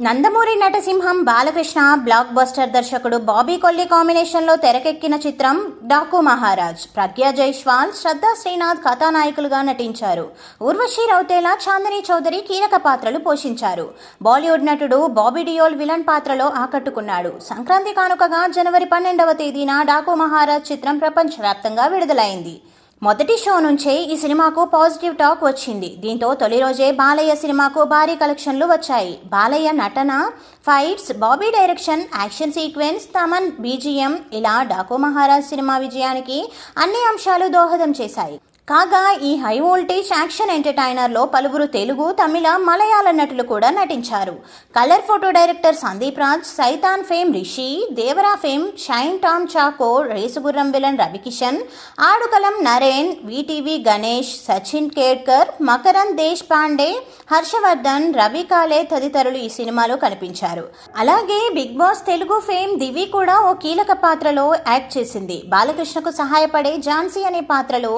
నందమూరి నటసింహం Balakrishna blockbuster దర్శకుడు బాబీ కొల్లి కాంబినేషన్లో తెరకెక్కిన చిత్రం డాకు మహారాజ్. ప్రజ్ఞా జైష్వాల్ శ్రద్ధా శ్రీనాథ్ కథానాయకులుగా నటించారు. ఊర్వశి రౌతేలా చాందనీ చౌదరి కీలక పాత్రలు పోషించారు. బాలీవుడ్ నటుడు బాబీ డియోల్ విలన్ పాత్రలో ఆకట్టుకున్నాడు. సంక్రాంతి కానుకగా జనవరి పన్నెండవ తేదీన డాకు మహారాజ్ చిత్రం ప్రపంచవ్యాప్తంగా విడుదలైంది. మొదటి షో నుంచే ఈ సినిమాకు పాజిటివ్ టాక్ వచ్చింది. దీంతో తొలి రోజే బాలయ్య సినిమాకు భారీ కలెక్షన్లు వచ్చాయి. బాలయ్య నటన fights Bobby direction action sequence Thaman BGM ఇలా డాకు మహారాజ్ సినిమా విజయానికి అన్ని అంశాలు దోహదం చేశాయి. కాగా ఈ హై వోల్టేజ్ యాక్షన్ ఎంటర్టైనర్లో పలువురు తెలుగు తమిళ మలయాళ నటులు కూడా నటించారు. Colour photo director Sandeep Raj Saithan fame Rishi Devara fame Shine Tom Chacko Race Gurram villain Ravi Kishan Aadukalam Naren VTV Ganesh Sachin Khedekar Makarand Deshpande Harshavardhan Ravi Kale తదితరులు ఈ సినిమాలో కనిపించారు. అలాగే Bigg Boss Telugu fame Divi కూడా ఓ కీలక పాత్రలో act చేసింది. బాలకృష్ణకు సహాయపడే ఝాన్సీ అనే పాత్రలో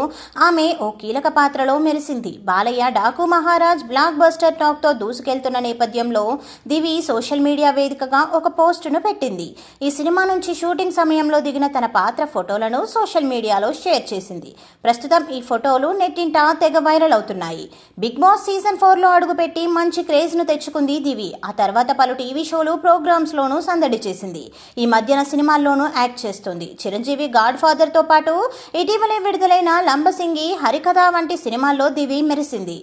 ఆమె ఓ కీలక పాత్రలో మెరిసింది. బాలయ్య డాకు మహారాజ్ బ్లాక్ బస్టర్ టాక్తో దూసుకెళ్తున్న నేపథ్యంలో దివి సోషల్ మీడియా వేదికగా ఒక పోస్టును పెట్టింది. ఈ సినిమా నుంచి షూటింగ్ సమయంలో దిగిన తన పాత్ర ఫోటోలను సోషల్ మీడియాలో షేర్ చేసింది. ప్రస్తుతం ఈ ఫోటోలు నెట్టింట తెగ వైరల్ అవుతున్నాయి. బిగ్ బాస్ సీజన్ ఫోర్లో అడుగుపెట్టి మంచి క్రేజ్ను తెచ్చుకుంది దివి. ఆ తర్వాత పలు టీవీ షోలు ప్రోగ్రామ్స్లోనూ సందడి చేసింది. ఈ మధ్యన సినిమాల్లోనూ యాక్ట్ చేస్తుంది. చిరంజీవి గాడ్ ఫాదర్తో పాటు ఇటీవలే విడుదలైన లంబసింగి హరికథ వంటి సినిమాల్లో దివి మెరిసింది.